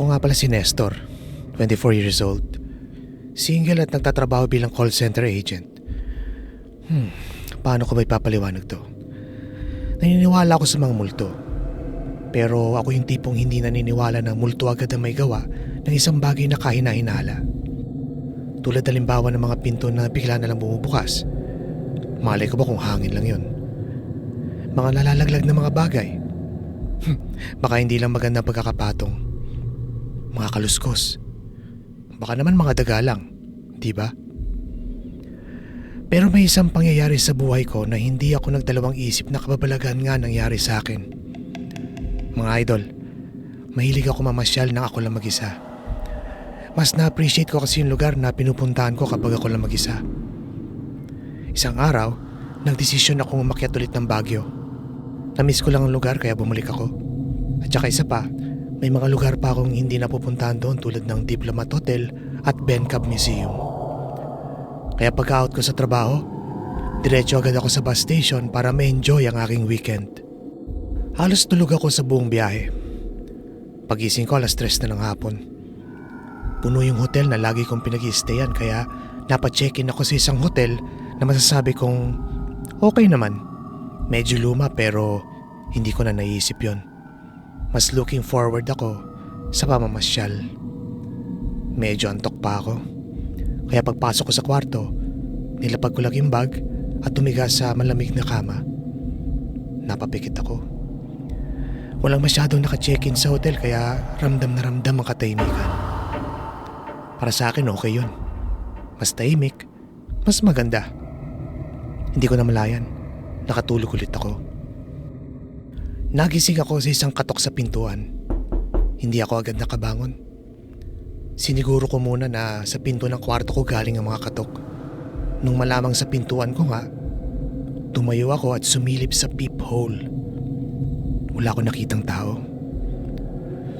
Ako nga pala si Nestor, 24 years old. Single at nagtatrabaho bilang call center agent. Hmm, paano ko ba ipapaliwanag to? Naniniwala ako sa mga multo. Pero ako yung tipong hindi naniniwala na multo agad ang may gawa ng isang bagay na kahina-hinala. Tulad halimbawa ng mga pinto na bigla na lang bumubukas. Malay ko ba kung hangin lang yun? Mga nalalaglag na mga bagay. Hmm, Baka hindi lang magandang pagkakapatong. Mga kaluskos. Baka naman mga daga lang, di ba? Pero may isang pangyayari sa buhay ko na hindi ako nagdalawang isip na kababalagan nga nangyari sa akin. Mga idol, mahilig ako mamasyal nang ako lang mag-isa. Mas na-appreciate ko kasi yung lugar na pinupuntahan ko kapag ako lang mag-isa. Isang araw, nagdesisyon akong umakyat ulit ng Baguio. Namiss ko lang ang lugar kaya bumalik ako. At saka isa pa, may mga lugar pa akong hindi napupuntahan doon tulad ng Diplomat Hotel at Bencab Museum. Kaya pagka-out ko sa trabaho, diretso agad ako sa bus station para ma-enjoy ang aking weekend. Halos tulog ako sa buong biyahe. Pagising ko alas tres na ng hapon. Puno yung hotel na lagi kong pinag stayan kaya napacheck-in ako sa isang hotel na masasabi kong okay naman. Medyo luma pero hindi ko na naisip yon. Mas looking forward ako sa pamamasyal. Medyo antok pa ako. Kaya pagpasok ko sa kwarto, nilapag ko lang yung bag at tumiga sa malamig na kama. Napapikit ako. Walang masyadong naka-check-in sa hotel kaya ramdam na ramdam ang katahimikan. Para sa akin okay yun. Mas tahimik, mas maganda. Hindi ko na malayan. Nakatulog ulit ako. Nagising ako sa isang katok sa pintuan. Hindi ako agad nakabangon. Siniguro ko muna na sa pinto ng kwarto ko galing ang mga katok. Nung malamang sa pintuan ko nga, tumayo ako at sumilip sa peephole. Wala ko nakitang tao.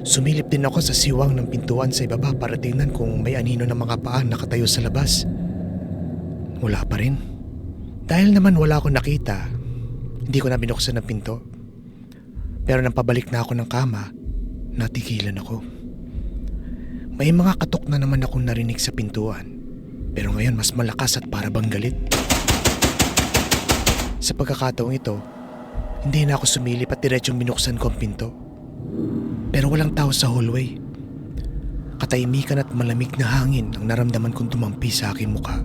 Sumilip din ako sa siwang ng pintuan sa ibaba para tingnan kung may anino ng mga paa nakatayo sa labas. Wala pa rin. Dahil naman wala akong nakita, hindi ko na binuksan ang pinto. Pero nang pabalik na ako ng kama, natigilan ako. May mga katok na naman akong narinig sa pintuan. Pero ngayon mas malakas at para bang galit. Sa pagkakataong ito, hindi na ako sumilip at diretsong binuksan ko ang pinto. Pero walang tao sa hallway. Katahimikan at malamig na hangin ang naramdaman kong tumampi sa aking mukha.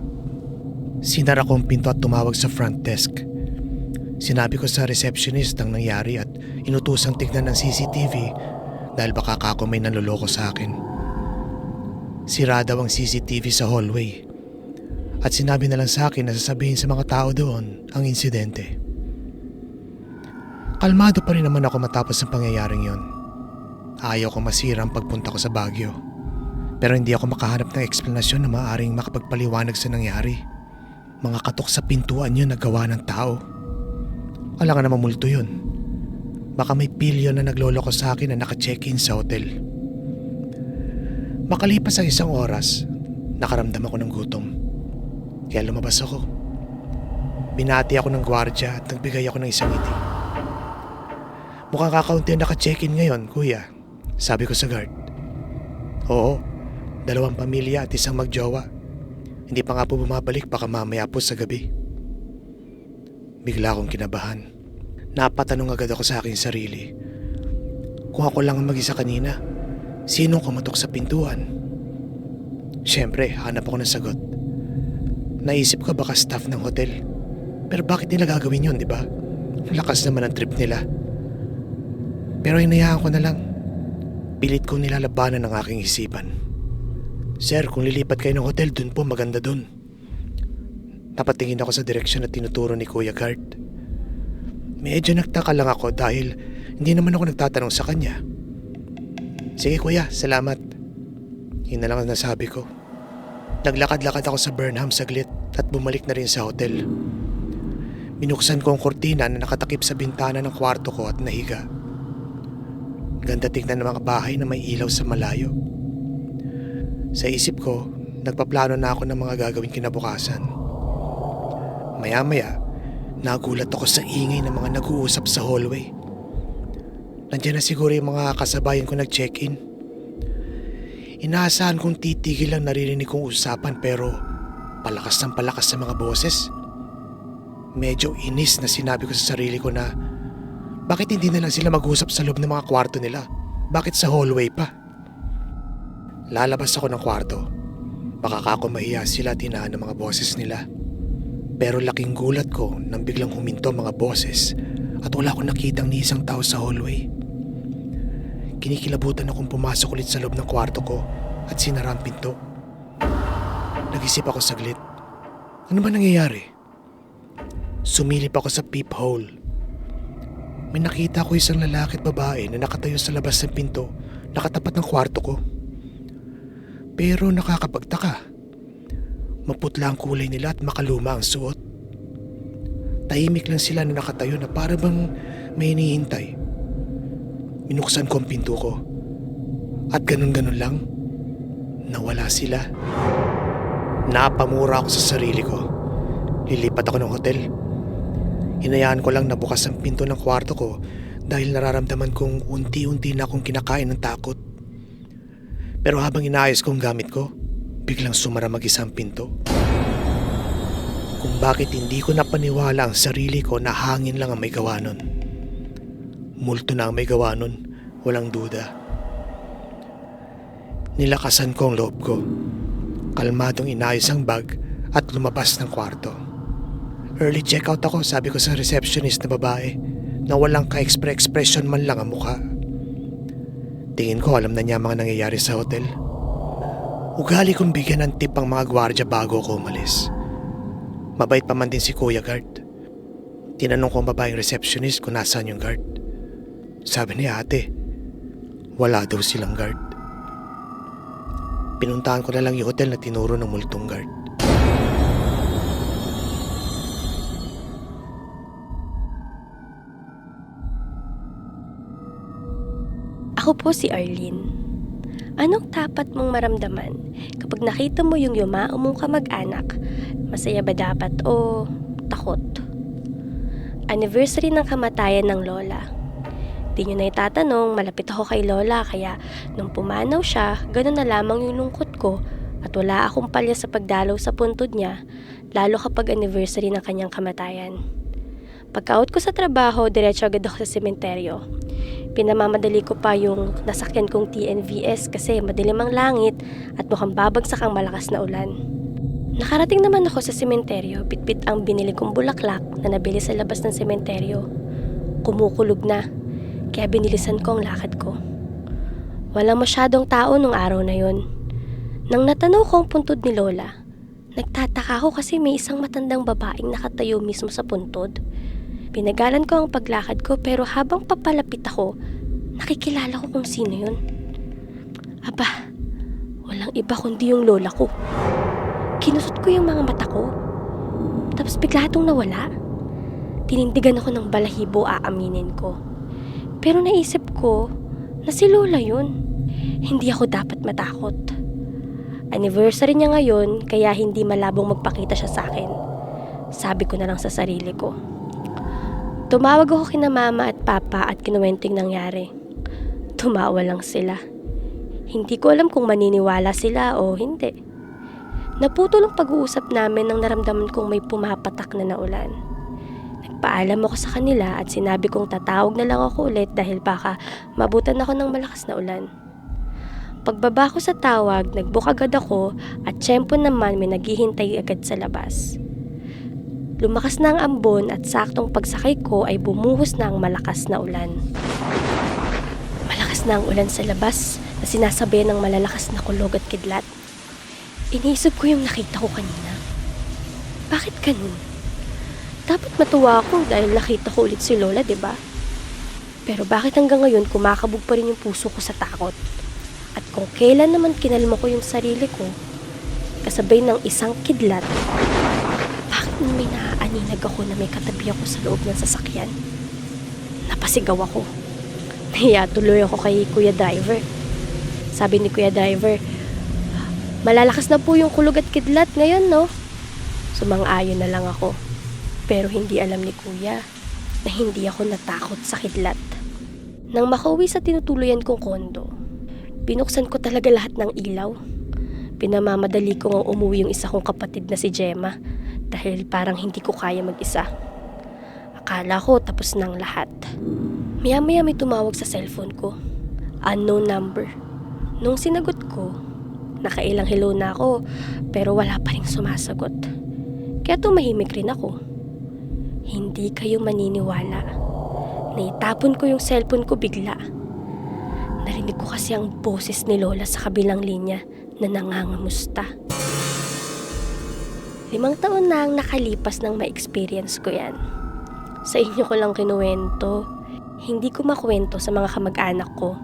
Sinara ko ang pinto at tumawag sa front desk. Sinabi ko sa receptionist ang nangyari at inutusang tignan ng CCTV dahil baka kako may nanloloko sa akin. Sira daw ang CCTV sa hallway at sinabi na lang sa akin na sasabihin sa mga tao doon ang insidente. Kalmado pa rin naman ako matapos ang pangyayaring yon. Ayaw ko masira ang pagpunta ko sa Baguio. Pero hindi ako makahanap ng eksplanasyon na maaaring makapagpaliwanag sa nangyari. Mga katok sa pintuan yun na gawa ng tao. Wala nga naman multo yun. Baka may pilyo na nagloloko sa akin na naka-check-in sa hotel. Makalipas ang isang oras, nakaramdam ako ng gutom. Kaya lumabas ako. Binati ako ng gwardya at nagbigay ako ng isang ngiti. Mukhang kakaunti ang naka-check-in ngayon, kuya. Sabi ko sa guard. Oo, dalawang pamilya at isang magjowa. Hindi pa nga po bumabalik baka mamaya po sa gabi. Bigla akong kinabahan. Napatanong agad ako sa aking sarili. Kung ako lang ang mag-isa kanina, sinong kumatok sa pintuan? Siyempre, hanap ako ng sagot. Naisip ko baka staff ng hotel. Pero bakit nila gagawin yun, di ba? Lakas naman ang trip nila. Pero hinayaan ko na lang. Pilit kong nilalabanan ng aking isipan. Sir, kung lilipat kayo ng hotel, dun po maganda dun. Napatingin ako sa direksyon na tinuturo ni Kuya Guard. Medyo nagtaka lang ako dahil hindi naman ako nagtatanong sa kanya. Sige kuya, salamat. Yun na lang ang nasabi ko. Naglakad-lakad ako sa Burnham saglit at bumalik na rin sa hotel. Binuksan ko ang kortina na nakatakip sa bintana ng kwarto ko at nahiga. Ganda tignan ng mga bahay na may ilaw sa malayo. Sa isip ko, nagpaplano na ako ng mga gagawin kinabukasan. Maya-maya, nagulat ako sa ingay ng mga nag-uusap sa hallway. Nandiyan na siguro yung mga kasabayan ko nag-check-in. Inaasahan kong titigil ang naririnig kong usapan pero palakas ng palakas sa mga boses. Medyo inis na sinabi ko sa sarili ko na bakit hindi na lang sila mag-usap sa loob ng mga kwarto nila? Bakit sa hallway pa? Lalabas ako ng kwarto. Baka mahiya sila at ng mga boses nila. Pero laking gulat ko nang biglang huminto mga boses at wala akong nakitang ni isang tao sa hallway. Kinikilabutan akong pumasok ulit sa loob ng kwarto ko at sinara ang pinto. Nag-isip ako saglit. Ano ba nangyayari? Sumilip ako sa peephole. May nakita ko isang lalaki at babae na nakatayo sa labas ng pinto, nakatapat ng kwarto ko. Pero nakakapagtaka. Maputla ang kulay nila at makaluma ang suot. Tahimik lang sila na nakatayo na para bang may hinihintay. Minuksan ko ang pinto ko. At ganun-ganun lang, nawala sila. Napamura ako sa sarili ko. Lilipat ako ng hotel. Hinayaan ko lang na bukas ang pinto ng kwarto ko dahil nararamdaman kong unti-unti na akong kinakain ng takot. Pero habang inaayos ko ang gamit ko, biglang sumara mag-isa ang pinto. Kung bakit hindi ko napaniwala ang sarili ko na hangin lang ang may gawa nun. Multo na ang may gawa nun, walang duda. Nilakasan ko ang loob ko. Kalmadong inayos ang bag at lumabas ng kwarto. Early checkout ako, sabi ko sa receptionist na babae na walang ka-expression man lang ang mukha. Tingin ko alam na niya mga nangyayari sa hotel. Ugali kong bigyan ng tip ang mga gwardya bago ako umalis. Mabait pa man din si Kuya Guard. Tinanong ko ang babaeng receptionist kung nasaan yung guard. Sabi ni ate, wala daw silang guard. Pinuntahan ko na lang yung hotel na tinuro ng multong guard. Ako po si Arlene. Anong tapat mong maramdaman kapag nakita mo yung yumao mong kamag-anak? Masaya ba dapat o takot? Anniversary ng kamatayan ng lola. Di nyo na itatanong, malapit ako kay lola kaya nung pumanaw siya, ganun na lamang yung lungkot ko at wala akong palya sa pagdalaw sa puntod niya, lalo kapag anniversary ng kanyang kamatayan. Pagka-out ko sa trabaho, diretso agad ako sa sementeryo. Pinamamadali ko pa yung nasakyan kong TNVS kasi madilim ang langit at mukhang babagsak ang malakas na ulan. Nakarating naman ako sa sementeryo, bitbit ang binili kong bulaklak na nabili sa labas ng sementeryo. Kumukulog na, kaya binilisan ko ang lakad ko. Walang masyadong tao nung araw na yon. Nang natanaw ko ang puntod ni Lola, nagtataka ako kasi may isang matandang babaeng nakatayo mismo sa puntod. Pinagalan ko ang paglakad ko pero habang papalapit ako, nakikilala ko kung sino yun. Aba, walang iba kundi yung lola ko. Kinusot ko yung mga mata ko. Tapos bigla itong nawala. Tinindigan ako ng balahibo aaminin ko. Pero naisip ko na si lola yun. Hindi ako dapat matakot. Anniversary niya ngayon kaya hindi malabong magpakita siya sa akin. Sabi ko na lang sa sarili ko. Tumawag ako kina mama at papa at kinuwento yung nangyari. Tumawa lang sila. Hindi ko alam kung maniniwala sila o hindi. Naputol ang pag-uusap namin nang naramdaman kong may pumapatak na naulan. Nagpaalam ako sa kanila at sinabi kong tatawag na lang ako ulit dahil baka mabutan ako ng malakas na ulan. Pagbaba ko sa tawag, nagbook ako at tiyempo naman may naghihintay agad sa labas. Lumakas na ang ambon at saktong pagsakay ko ay bumuhos na ang malakas na ulan. Malakas na ang ulan sa labas na sinasabayan ng malalakas na kulog at kidlat. Iniisip ko yung nakita ko kanina. Bakit ganun? Dapat matuwa ako dahil nakita ko ulit si Lola, ba? Pero bakit hanggang ngayon kumakabog pa rin yung puso ko sa takot? At kung kailan naman kinalma ko yung sarili ko, kasabay ng isang kidlat, bakit may naaaninag ako na may katabi ako sa loob ng sasakyan? Napasigaw ako. Nahiya tuloy ako kay Kuya Driver. Sabi ni Kuya Driver, malalakas na po yung kulog at kidlat ngayon, no? Sumang-ayon na lang ako. Pero hindi alam ni Kuya na hindi ako natakot sa kidlat. Nang makauwi sa tinutuluyan kong kondo, Binuksan ko talaga lahat ng ilaw. Pinamamadali ko nga umuwi yung isa kong kapatid na si Gemma dahil parang hindi ko kaya mag-isa. Akala ko tapos ng lahat. Maya-maya may tumawag sa cellphone ko. Unknown number. Nung sinagot ko, nakailang hello na ako pero wala pa rin sumasagot. Kaya tumahimik rin ako. Hindi kayo maniniwala. Naitapon ko yung cellphone ko bigla. Narinig ko kasi ang boses ni Lola sa kabilang linya na nangangamusta. Limang taon na ang nakalipas nang ma-experience ko yan. Sa inyo ko lang kinuwento. Hindi ko makwento sa mga kamag-anak ko.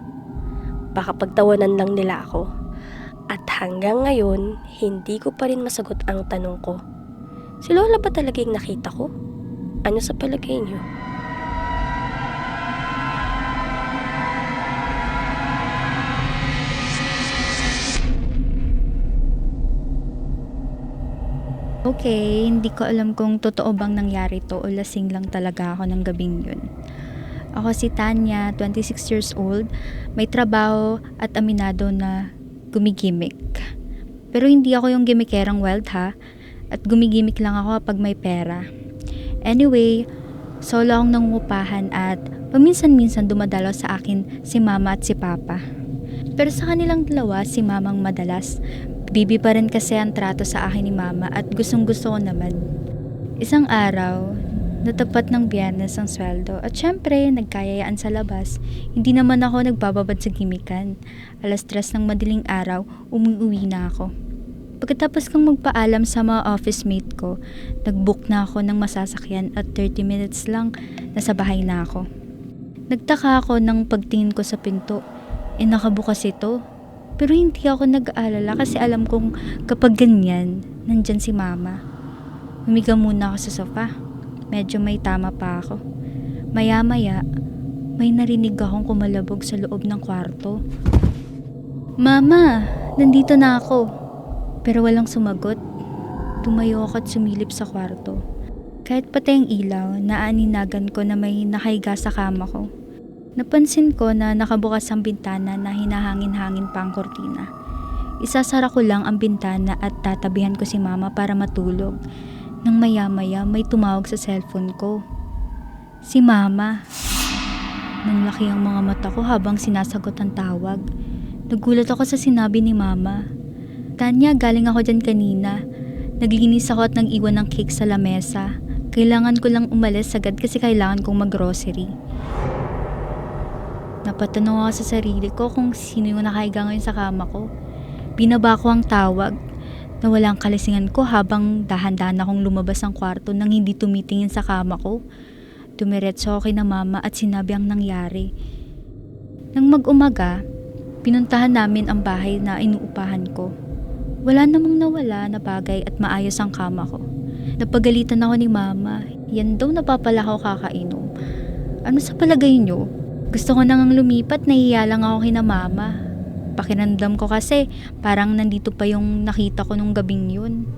Baka pagtawanan lang nila ako. At hanggang ngayon, hindi ko pa rin masagot ang tanong ko. Si Lola ba talaga yung nakita ko? Ano sa palagay niyo? Okay, hindi ko alam kung totoo bang nangyari to o lasing lang talaga ako ng gabing yun. Ako si Tanya, 26 years old, may trabaho at aminado na gumigimik. Pero hindi ako yung gimikerang wild ha, at gumigimik lang ako pag may pera. Anyway, solo akong nangungupahan at paminsan-minsan dumadalo sa akin si mama at si papa. Pero sa kanilang dalawa, si mamang madalas, Bibi pa rin kasi ang trato sa akin ni mama at gustong gusto ko naman. Isang araw, natapat ng biyernes ang sweldo at syempre nagkayayaan sa labas. Hindi naman ako nagbababad sa gimikan. Alas tres ng madaling araw, umuwi na ako. Pagkatapos kong magpaalam sa mga office mate ko, nagbook na ako ng masasakyan at 30 minutes lang, nasa bahay na ako. Nagtaka ako ng pagtingin ko sa pinto. Eh nakabukas ito. Pero hindi ako nag-aalala kasi alam kong kapag ganyan, nandyan si mama. Humiga muna ako sa sofa. Medyo may tama pa ako. Maya-maya, may narinig akong kumalabog sa loob ng kwarto. Mama, nandito na ako. Pero walang sumagot. Tumayo ako at sumilip sa kwarto. Kahit patay ang ilaw, naaninagan ko na may nakahiga sa kama ko. Napansin ko na nakabukas ang bintana na hinahangin-hangin pa ang kortina. Isasara ko lang ang bintana at tatabihan ko si mama para matulog. Nang maya-maya may tumawag sa cellphone ko. Si mama. Nang laki ang mga mata ko habang sinasagot ang tawag. Nagulat ako sa sinabi ni mama. Tanya, galing ako dyan kanina. Naglinis ako at nang iwan ng cake sa lamesa. Kailangan ko lang umalis agad kasi kailangan kong mag-grocery. Napatanong ako sa sarili ko kung sino yung nakahiga ngayon sa kama ko. Binaba ko ang tawag na walang kalisingan ko habang dahan-dahan akong lumabas ng kwarto nang hindi tumitingin sa kama ko. Dumiretso ako kay na mama at sinabi ang nangyari. Nang mag-umaga, pinuntahan namin ang bahay na inuupahan ko. Wala namang nawala na bagay at maayos ang kama ko. Napagalitan ako ni mama. Yan daw napapala ako kakainom. Ano sa palagay niyo? Gusto ko nang lumipat, nahiya lang ako kina mama. Pakiramdam ko kasi parang nandito pa yung nakita ko nung gabing yun.